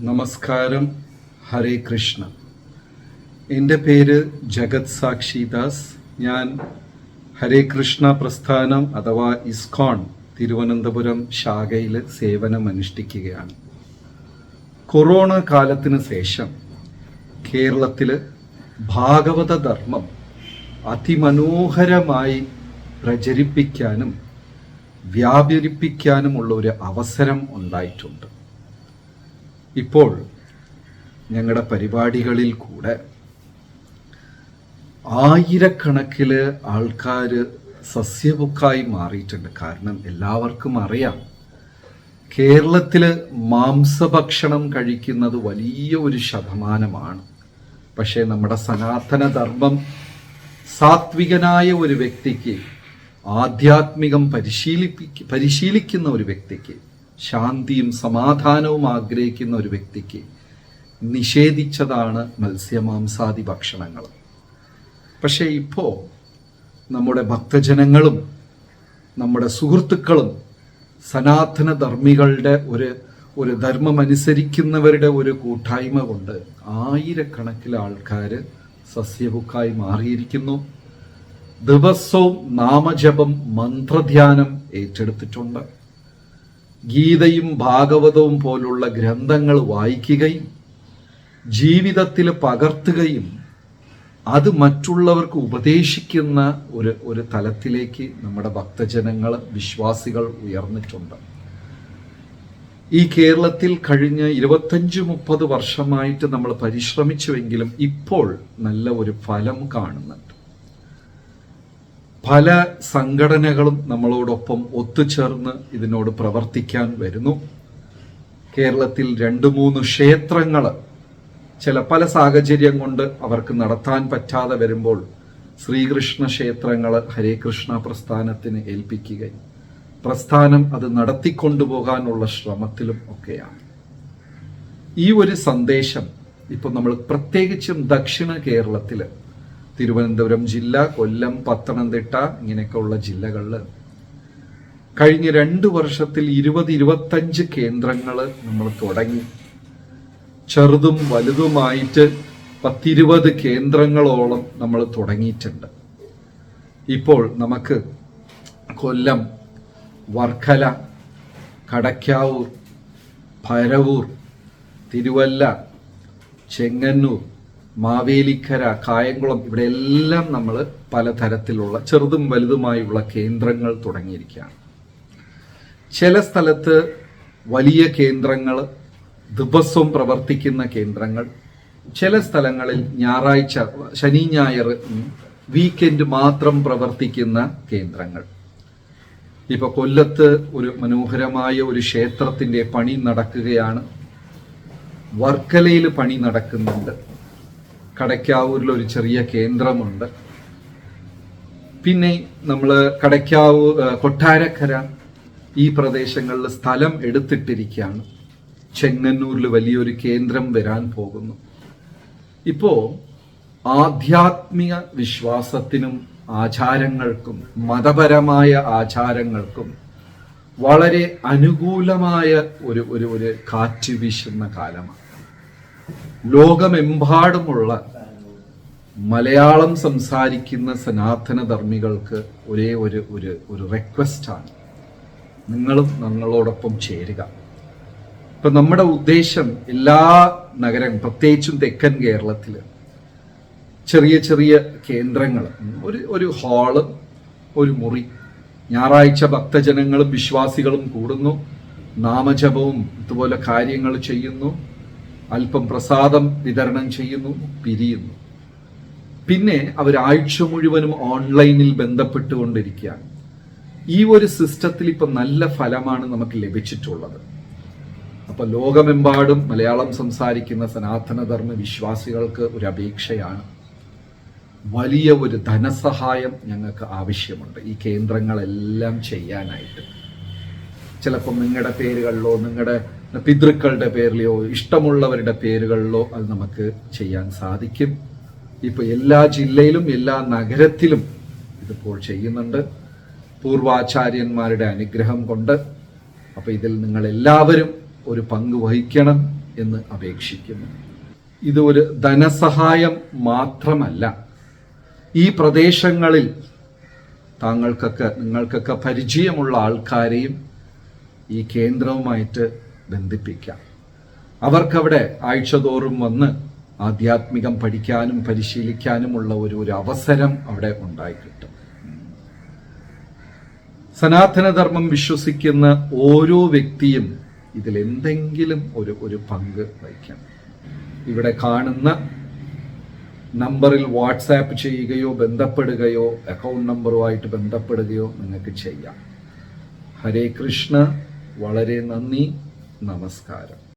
നമസ്കാരം. ഹരേ കൃഷ്ണ. എന്റെ പേര് ജഗത് സാക്ഷി ദാസ്. ഞാൻ ഹരേ കൃഷ്ണ പ്രസ്ഥാനം അഥവാ ഇസ്കോൺ തിരുവനന്തപുരം ശാഖയിൽ സേവനം അനുഷ്ഠിക്കുകയാണ്. കൊറോണ കാലത്തിന് ശേഷം കേരളത്തിൽ ഭാഗവത ധർമ്മം അതിമനോഹരമായി പ്രചരിപ്പിക്കാനും വ്യാപരിപ്പിക്കാനുമുള്ള ഒരു അവസരം ഉണ്ടായിട്ടുണ്ട്. ഇപ്പോൾ ഞങ്ങളുടെ പരിപാടികളിൽ കൂടെ ആയിരക്കണക്കിന് ആൾക്കാർ സസ്യബുക്കായി മാറിയിട്ടുണ്ട്. കാരണം എല്ലാവർക്കും അറിയാം കേരളത്തിൽ മാംസഭക്ഷണം കഴിക്കുന്നത് വലിയ ഒരു ശതമാനമാണ്. പക്ഷേ നമ്മുടെ സനാതനധർമ്മം സാത്വികനായ ഒരു വ്യക്തിക്ക് ആധ്യാത്മികം പരിശീലിപ്പിക്ക പരിശീലിക്കുന്ന ഒരു വ്യക്തിക്ക് ശാന്തിയും സമാധാനവും ആഗ്രഹിക്കുന്ന ഒരു വ്യക്തിക്ക് നിഷേധിച്ചതാണ് മത്സ്യമാംസാദി ഭക്ഷണങ്ങൾ. പക്ഷേ ഇപ്പോൾ നമ്മുടെ ഭക്തജനങ്ങളും നമ്മുടെ സുഹൃത്തുക്കളും സനാതന ധർമ്മികളുടെ ഒരു ഒരു ധർമ്മം അനുസരിക്കുന്നവരുടെ ഒരു കൂട്ടായ്മ കൊണ്ട് ആയിരക്കണക്കിന് ആൾക്കാർ സസ്യബുക്കായി മാറിയിരിക്കുന്നു. ദിവസവും നാമജപം മന്ത്രധ്യാനം ഏറ്റെടുത്തിട്ടുണ്ട്. ഗീതയും ഭാഗവതവും പോലുള്ള ഗ്രന്ഥങ്ങൾ വായിക്കുകയും ജീവിതത്തിൽ പകർത്തുകയും അത് മറ്റുള്ളവർക്ക് ഉപദേശിക്കുന്ന ഒരു ഒരു തലത്തിലേക്ക് നമ്മുടെ ഭക്തജനങ്ങൾ വിശ്വാസികൾ ഉയർന്നിട്ടുണ്ട്. ഈ കേരളത്തിൽ കഴിഞ്ഞ ഇരുപത്തഞ്ച് മുപ്പത് വർഷമായിട്ട് നമ്മൾ പരിശ്രമിച്ചുവെങ്കിലും ഇപ്പോൾ നല്ല ഒരു ഫലം കാണുന്നുണ്ട്. പല സംഘടനകളും നമ്മളോടൊപ്പം ഒത്തുചേർന്ന് ഇതിനോട് പ്രവർത്തിക്കാൻ വരുന്നു. കേരളത്തിൽ രണ്ട് മൂന്ന് ക്ഷേത്രങ്ങൾ ചില പല സാഹചര്യം കൊണ്ട് അവർക്ക് നടത്താൻ പറ്റാതെ വരുമ്പോൾ ശ്രീകൃഷ്ണ ക്ഷേത്രങ്ങൾ ഹരേ കൃഷ്ണ പ്രസ്ഥാനത്തിന് ഏൽപ്പിക്കുകയും പ്രസ്ഥാനം അത് നടത്തിക്കൊണ്ടുപോകാനുള്ള ശ്രമത്തിലും ഒക്കെയാണ്. ഈ ഒരു സന്ദേശം ഇപ്പൊ നമ്മൾ പ്രത്യേകിച്ചും ദക്ഷിണ കേരളത്തിൽ തിരുവനന്തപുരം ജില്ല കൊല്ലം പത്തനംതിട്ട ഇങ്ങനെയൊക്കെ ഉള്ള ജില്ലകളിൽ കഴിഞ്ഞ രണ്ട് വർഷത്തിൽ ഇരുപത് ഇരുപത്തഞ്ച് കേന്ദ്രങ്ങൾ നമ്മൾ തുടങ്ങി. ചെറുതും വലുതുമായിട്ട് പത്തിരുപത് കേന്ദ്രങ്ങളോളം നമ്മൾ തുടങ്ങിയിട്ടുണ്ട്. ഇപ്പോൾ നമുക്ക് കൊല്ലം വർക്കല കടക്കാവൂർ ഭരവൂർ തിരുവല്ല ചെങ്ങന്നൂർ മാവേലിക്കര കായംകുളം ഇവിടെ എല്ലാം നമ്മൾ പലതരത്തിലുള്ള ചെറുതും വലുതുമായുള്ള കേന്ദ്രങ്ങൾ തുടങ്ങിയിരിക്കുകയാണ്. ചില സ്ഥലത്ത് വലിയ കേന്ദ്രങ്ങൾ ദിവസവും പ്രവർത്തിക്കുന്ന കേന്ദ്രങ്ങൾ. ചില സ്ഥലങ്ങളിൽ ഞായറാഴ്ച ശനി ഞായർ വീക്കെൻഡ് മാത്രം പ്രവർത്തിക്കുന്ന കേന്ദ്രങ്ങൾ. ഇപ്പൊ കൊല്ലത്ത് ഒരു മനോഹരമായ ഒരു ക്ഷേത്രത്തിന്റെ പണി നടക്കുകയാണ്. വർക്കലയിൽ പണി നടക്കുന്നുണ്ട്. കടയ്ക്കാവൂരിൽ ഒരു ചെറിയ കേന്ദ്രമുണ്ട്. പിന്നെ നമ്മൾ കടയ്ക്കാവൂർ കൊട്ടാരക്കര ഈ പ്രദേശങ്ങളിൽ സ്ഥലം എടുത്തിട്ടിരിക്കുകയാണ്. ചെങ്ങന്നൂരിൽ വലിയൊരു കേന്ദ്രം വരാൻ പോകുന്നു. ഇപ്പോ ആധ്യാത്മിക വിശ്വാസത്തിനും ആചാരങ്ങൾക്കും മതപരമായ ആചാരങ്ങൾക്കും വളരെ അനുകൂലമായ ഒരു ഒരു ഒരു കാറ്റ് വീശുന്ന കാലമാണ്. ലോകമെമ്പാടുമുള്ള മലയാളം സംസാരിക്കുന്ന സനാതന ധർമ്മികൾക്ക് ഒരേ ഒരു ഒരു ഒരു റിക്വസ്റ്റാണ് നിങ്ങളും ഞങ്ങളോടൊപ്പം ചേരുക. ഇപ്പം നമ്മുടെ ഉദ്ദേശം എല്ലാ നഗരം പ്രത്യേകിച്ചും തെക്കൻ കേരളത്തിൽ ചെറിയ ചെറിയ കേന്ദ്രങ്ങൾ ഒരു ഒരു ഹാൾ ഒരു മുറി. ഞായറാഴ്ച ഭക്തജനങ്ങളും വിശ്വാസികളും കൂടുന്നു. നാമജപവും ഇതുപോലെ കാര്യങ്ങൾ ചെയ്യുന്നു. അല്പം പ്രസാദം വിതരണം ചെയ്യുന്നു പിരിയുന്നു. പിന്നെ അവർ ആഴ്ച മുഴുവനും ഓൺലൈനിൽ ബന്ധപ്പെട്ടുകൊണ്ടിരിക്കുകയാണ്. ഈ ഒരു സിസ്റ്റത്തിൽ ഇപ്പം നല്ല ഫലമാണ് നമുക്ക് ലഭിച്ചിട്ടുള്ളത്. അപ്പൊ ലോകമെമ്പാടും മലയാളം സംസാരിക്കുന്ന സനാതനധർമ്മ വിശ്വാസികൾക്ക് ഒരു അപേക്ഷയാണ്. വലിയ ഒരു ധനസഹായം ഞങ്ങൾക്ക് ആവശ്യമുണ്ട്. ഈ കേന്ദ്രങ്ങളെല്ലാം ചെയ്യാനായിട്ട്. ചിലപ്പോൾ നിങ്ങളുടെ പേരുകളിലോ നിങ്ങളുടെ പിതൃക്കളുടെ പേരിലോ ഇഷ്ടമുള്ളവരുടെ പേരുകളിലോ അത് നമുക്ക് ചെയ്യാൻ സാധിക്കും. ഇപ്പൊ എല്ലാ ജില്ലയിലും എല്ലാ നഗരത്തിലും ഇതിപ്പോൾ ചെയ്യുന്നുണ്ട്. പൂർവാചാര്യന്മാരുടെ അനുഗ്രഹം കൊണ്ട്. അപ്പോൾ ഇതിൽ നിങ്ങൾ എല്ലാവരും ഒരു പങ്ക് വഹിക്കണം എന്ന് അപേക്ഷിക്കുന്നു. ഇത് ഒരു ധനസഹായം മാത്രമല്ല. ഈ പ്രദേശങ്ങളിൽ താങ്കൾക്കൊക്കെ നിങ്ങൾക്കൊക്കെ പരിചയമുള്ള ആൾക്കാരെയും ഈ കേന്ദ്രവുമായിട്ട് ബന്ധിപ്പിക്കാം. അവർക്കവിടെ ആഴ്ചതോറും വന്ന് ആധ്യാത്മികം പഠിക്കാനും പരിശീലിക്കാനുമുള്ള ഒരു ഒരു അവസരം അവിടെ ഉണ്ടായിക്കിട്ടും. സനാതനധർമ്മം വിശ്വസിക്കുന്ന ഓരോ വ്യക്തിയും ഇതിൽ എന്തെങ്കിലും ഒരു ഒരു പങ്ക് വഹിക്കണം. ഇവിടെ കാണുന്ന നമ്പറിൽ വാട്സാപ്പ് ചെയ്യുകയോ ബന്ധപ്പെടുകയോ അക്കൗണ്ട് നമ്പറുമായിട്ട് ബന്ധപ്പെടുകയോ നിങ്ങൾക്ക് ചെയ്യാം. ഹരേ കൃഷ്ണ വളരെ നന്ദി നമസ്കാരം.